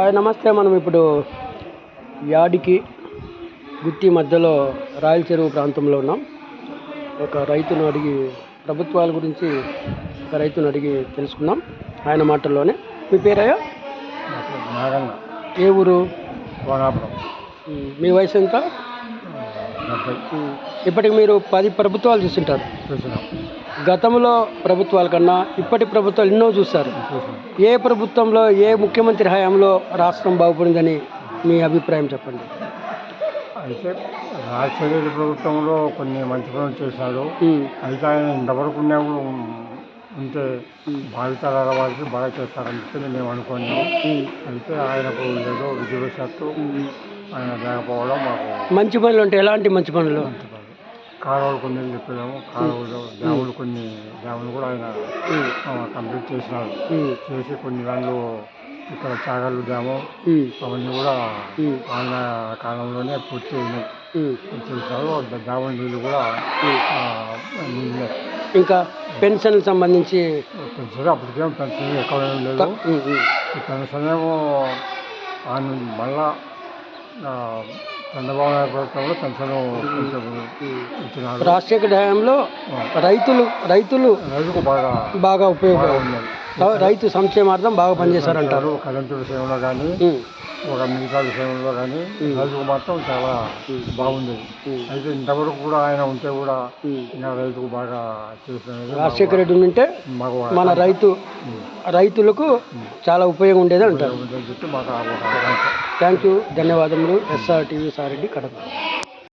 నమస్తే మనం ఇప్పుడు యాడికి గుత్తి మధ్యలో రాయల చెరువు ప్రాంతంలో ఉన్నాం. ఒక రైతును అడిగి ప్రభుత్వాల గురించి ఒక రైతును అడిగి తెలుసుకుందాం. ఆయన మాటల్లోనే. మీ పేరయ్యా? ఏ ఊరు? మీ వయసు ఎంత? ఇప్పటికి మీరు పది ప్రభుత్వాలు చూసింటారు. చూసినాం గతంలో ప్రభుత్వాల కన్నా ఇప్పటి ప్రభుత్వాలు ఎన్నో చూస్తారు ఏ ప్రభుత్వంలో ఏ ముఖ్యమంత్రి హయాంలో రాష్ట్రం బాగుపడిందని మీ అభిప్రాయం చెప్పండి. అయితే రాజశేఖర ప్రభుత్వంలో కొన్ని మంచి పనులు చేశాడు. అయితే ఆయన ఇంతవరకు ఉంటే భావితరాల వారికి బాగా చేస్తారని చెప్పి మేము అనుకున్నాము ఉమ్, అయితే ఆయనకు ఏదో విధివశాత్తు మంచి పనులు అంటే ఎలాంటి మంచి పనులు? కాలువలు కొన్ని చెప్పాము కాలువలు డ్యాములు కొన్ని డ్యాములు కూడా ఆయన కంప్లీట్ చేసినారు. చేసి కొన్ని దాంట్లో ఇక్కడ చాగళ్ళు డ్యాము అవన్నీ కూడా ఆయన కాలంలోనే పూర్తి చేశారు డ్యాము నీళ్ళు కూడా ఇంకా పెన్షన్ సంబంధించి? పెన్షన్ అప్పటికేం పెన్షన్ ఎక్కువ ఏం లేదు. పెన్షన్ ఏమో ఆయన మళ్ళా చంద్రబాబు నాయుడు ప్రభుత్వంలో పెన్షన్. ఇచ్చినారు. రాజశేఖర హయాంలో రైతులు రైతులు రైతుకు బాగా బాగా ఉన్నది రైతు సంక్షేమార్థం బాగా పనిచేశారంటారు. కరెంటు విషయంలో కానీ ఒక మిగతా విషయంలో కానీ. రైతుకు మాత్రం చాలా. బాగుండేది. ఉమ్, అయితే ఇంతవరకు కూడా ఆయన ఉంటే కూడా రైతుకు బాగా చేసినది రాజశేఖర రెడ్డి ఉంటే మన రైతు. రైతులకు చాలా ఉపయోగం ఉండేది అంటారు. మాకు థ్యాంక్ యూ ధన్యవాదములు. ఎస్ఆర్ టీవీ సారెడ్డి కడప.